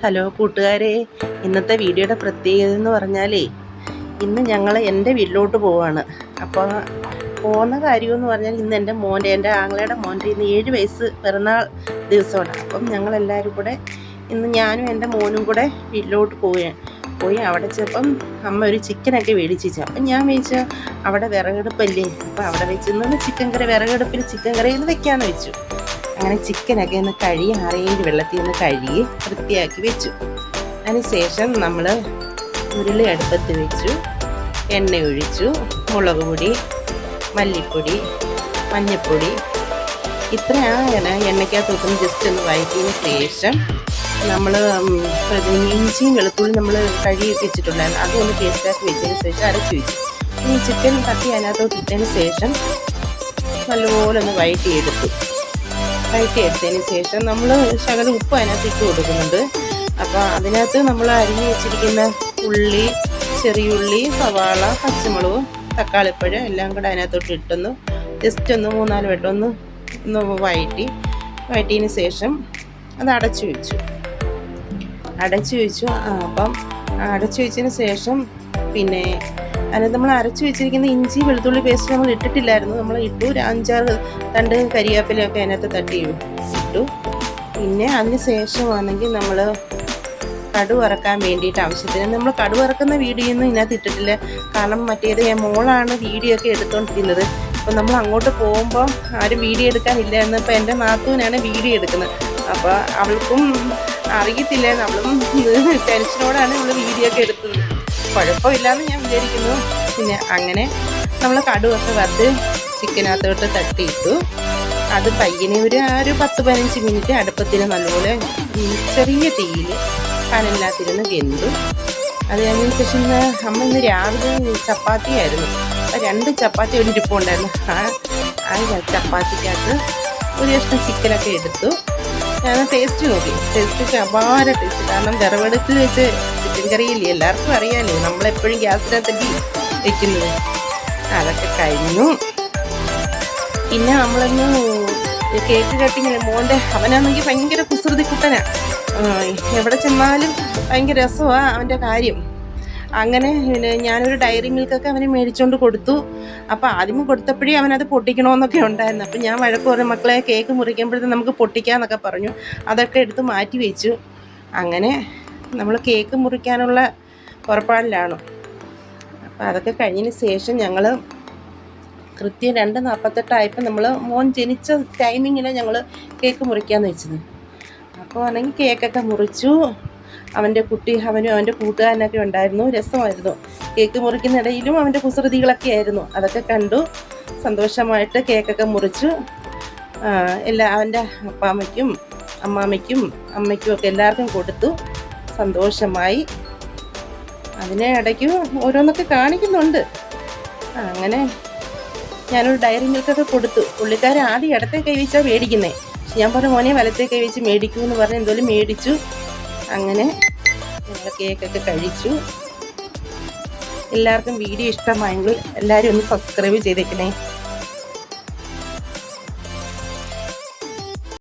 Hello കൂട്ടുകാരെ ഇന്നത്തെ വീഡിയോയുടെ പ്രത്യേകത എന്ന് പറഞ്ഞാലേ ഇന്ന് ഞങ്ങൾ എന്റെ വീട്ടിലോട്ട് പോവാണ്. അപ്പോൾ പോകുന്ന കാര്യമെന്ന് പറഞ്ഞാൽ ഇന്ന് എന്റെ മോന്റെ എന്റെ ആങ്ങളയുടെ മോന്റെ ഇന്ന് ഏഴ് വയസ്സ് പിറന്നാൾ ദിവസമാണ്. അപ്പം ഞങ്ങളെല്ലാവരും കൂടെ ഇന്ന് ഞാനും എന്റെ മോനും കൂടെ വീട്ടിലോട്ട് പോവുകയാണ്. പോയി അവിടെ ചെപ്പം അമ്മ ഒരു ചിക്കനൊക്കെ മേടിച്ചു അപ്പം ഞാൻ മേടിച്ച അവിടെ വിറകെടുപ്പല്ലേ? അപ്പോൾ അവിടെ വെച്ചിരുന്നത് ചിക്കൻ കറി വിറകെടുപ്പിൽ ചിക്കൻ കറിയിൽ വെക്കാമെന്ന് വെച്ചു. അങ്ങനെ ചിക്കനൊക്കെ ഒന്ന് കഴുകി ആറേഴ് വെള്ളത്തിൽ നിന്ന് കഴുകി വൃത്തിയാക്കി വെച്ചു. അതിനുശേഷം നമ്മൾ ഉരുളി അടുപ്പത്ത് വെച്ചു. എണ്ണ ഒഴിച്ചു. മുളക് പൊടി മല്ലിപ്പൊടി മഞ്ഞൾപ്പൊടി ഇത്രയാണ് എണ്ണയ്ക്കകത്ത് ജസ്റ്റ് ഒന്ന് വഴറ്റിയതിന് ശേഷം നമ്മൾ ഇഞ്ചിയും വെളുത്തുള്ളി നമ്മൾ കഴുകി വെച്ചിട്ടുണ്ടായിരുന്നു. അതൊന്ന് പേസ്റ്റാക്കി വെച്ചതിന് ശേഷം അരച്ചു വെച്ചു. ഈ ചിക്കൻ തട്ടി അതിനകത്തോട്ട് ഇട്ടതിന് ശേഷം നല്ലപോലെ ഒന്ന് വഴറ്റിയെടുത്തു. വഴറ്റി എടുത്തതിന് ശേഷം നമ്മൾ ശകലം ഉപ്പ് അതിനകത്ത് ഇട്ട് കൊടുക്കുന്നുണ്ട്. അപ്പോൾ അതിനകത്ത് നമ്മൾ അരിഞ്ഞ് വെച്ചിരിക്കുന്ന ഉള്ളി ചെറിയുള്ളി സവാള പച്ചമുളക് തക്കാളിപ്പഴം എല്ലാം കൂടെ അതിനകത്തോട്ട് ഇട്ടൊന്ന് ജസ്റ്റ് ഒന്ന് മൂന്നാൽ വട്ടം ഒന്ന് ഒന്ന് വഴറ്റി വഴറ്റിയതിന് ശേഷം അത് അടച്ചു വെച്ചു. അടച്ചു വെച്ചു. അപ്പം അടച്ചു വെച്ചതിന് ശേഷം പിന്നെ അതിനകത്ത് നമ്മൾ അരച്ചു വെച്ചിരിക്കുന്ന ഇഞ്ചി വെളുത്തുള്ളി പേസ്റ്റ് നമ്മൾ ഇട്ടിട്ടില്ലായിരുന്നു. നമ്മൾ ഇട്ടു ഒരു അഞ്ചാറ് തണ്ട് കരിയാപ്പിലൊക്കെ അതിനകത്ത് തട്ടി ഇട്ടു. പിന്നെ അതിന് ശേഷമാണെങ്കിൽ നമ്മൾ കടു വറക്കാൻ വേണ്ടിയിട്ട് ആവശ്യത്തിന് നമ്മൾ കടു വറക്കുന്ന വീഡിയോ ഒന്നും ഇതിനകത്ത് ഇട്ടിട്ടില്ല. കാരണം മറ്റേത് മോളാണ് വീഡിയോ ഒക്കെ എടുത്തുകൊണ്ടിരുന്നത് അപ്പോൾ നമ്മൾ അങ്ങോട്ട് പോകുമ്പോൾ ആരും വീഡിയോ എടുക്കാനില്ല എന്ന് ഇപ്പം എന്റെ നാത്തൂനാണ് വീഡിയോ എടുക്കുന്നത്. അപ്പോൾ അവൾക്കും അറിയത്തില്ല. നമ്മളും ടെൻഷനോടാണ് നമ്മൾ വീഡിയോ ഒക്കെ എടുത്തത് കുഴപ്പമില്ലാന്ന് ഞാൻ വിചാരിക്കുന്നു. പിന്നെ അങ്ങനെ നമ്മൾ കടുവൊക്കെ വറുത്ത് ചിക്കനകത്തോട്ട് തട്ടിയിട്ടു. അത് പയ്യനെ ഒരു ആ ഒരു പത്ത് പതിനഞ്ച് മിനിറ്റ് അടുപ്പത്തിന് നല്ലപോലെ ചെറിയ തീയിൽ കനലിനകത്തിരുന്ന് വെന്തു. അത് കഴിഞ്ഞതിന് ശേഷം അമ്മ ഇന്ന് രാവിലെ ചപ്പാത്തിയായിരുന്നു അപ്പം രണ്ട് ചപ്പാത്തി ഒരു ഇരിപ്പുണ്ടായിരുന്നു. ആ ആ ചപ്പാത്തിക്കകത്ത് ഒരു കഷ്ണം ചിക്കനൊക്കെ എടുത്തു. ഞാൻ ടേസ്റ്റ് നോക്കി. ടേസ്റ്റ് അപാര ടേസ്റ്റ് കാരണം വിറവെടുപ്പിൽ വെച്ച് ചിക്കൻ കറിയില്ലേ എല്ലാവർക്കും അറിയാമല്ലോ നമ്മളെപ്പോഴും ഗ്യാസിനകത്തല്ലേ വെക്കുന്നത്. അതൊക്കെ കഴിഞ്ഞു. പിന്നെ നമ്മളൊന്ന് കേക്ക് കട്ടിങ്ങിന് മോന്റെ അവനാണെങ്കിൽ ഭയങ്കര കുസൃതി കുട്ടനാ. എവിടെ ചെന്നാലും ഭയങ്കര രസമാണ് അവന്റെ കാര്യം. അങ്ങനെ പിന്നെ ഞാനൊരു ഡയറി മിൽക്കൊക്കെ അവന് മേടിച്ചുകൊണ്ട് കൊടുത്തു. അപ്പോൾ ആദ്യം കൊടുത്തപ്പോഴേ അവനത് പൊട്ടിക്കണമെന്നൊക്കെ ഉണ്ടായിരുന്നു. അപ്പം ഞാൻ വഴക്ക് പറഞ്ഞു മക്കളെ കേക്ക് മുറിക്കുമ്പോഴത്തേക്കും നമുക്ക് പൊട്ടിക്കാമെന്നൊക്കെ പറഞ്ഞു. അതൊക്കെ എടുത്ത് മാറ്റി വെച്ചു. അങ്ങനെ നമ്മൾ കേക്ക് മുറിക്കാനുള്ള പുറപ്പാടിലാണ്. അപ്പോൾ അതൊക്കെ കഴിഞ്ഞതിന് ശേഷം ഞങ്ങൾ കൃത്യം രണ്ട് നാൽപ്പത്തെട്ടായപ്പോൾ നമ്മൾ മോൻ ജനിച്ച ടൈമിങ്ങിലാണ് ഞങ്ങൾ കേക്ക് മുറിക്കാമെന്ന് വെച്ചത്. അപ്പോൾ ആണെങ്കിൽ കേക്കൊക്കെ മുറിച്ചു. അവന്റെ കുട്ടി അവനും അവന്റെ കൂട്ടുകാരനൊക്കെ ഉണ്ടായിരുന്നു. രസമായിരുന്നു. കേക്ക് മുറിക്കുന്നിടയിലും അവന്റെ കുസൃതികളൊക്കെ ആയിരുന്നു. അതൊക്കെ കണ്ടു. സന്തോഷമായിട്ട് കേക്കൊക്കെ മുറിച്ചു. എല്ലാ അവന്റെ അപ്പാമ്മയ്ക്കും അമ്മാമ്മയ്ക്കും അമ്മയ്ക്കും ഒക്കെ എല്ലാവർക്കും കൊടുത്തു. സന്തോഷമായി. അതിനെ ഇടയ്ക്ക് ഓരോന്നൊക്കെ കാണിക്കുന്നുണ്ട്. അങ്ങനെ ഞാനൊരു ഡയറി മിൽക്കൊക്കെ കൊടുത്തു. പുള്ളിക്കാരൻ ആദ്യം ഇടത്തെ കൈ വെച്ചാൽ പക്ഷെ ഞാൻ പറഞ്ഞു മോനെ വലത്തെ കൈ വെച്ച് മേടിക്കൂ എന്ന് പറഞ്ഞ് എന്തോലും മേടിച്ചു. അങ്ങനെ കേക്കൊക്കെ കഴിച്ചു. എല്ലാവർക്കും വീഡിയോ ഇഷ്ടമായെങ്കിൽ എല്ലാവരും ഒന്ന് സബ്സ്ക്രൈബ് ചെയ്തേക്കണേ.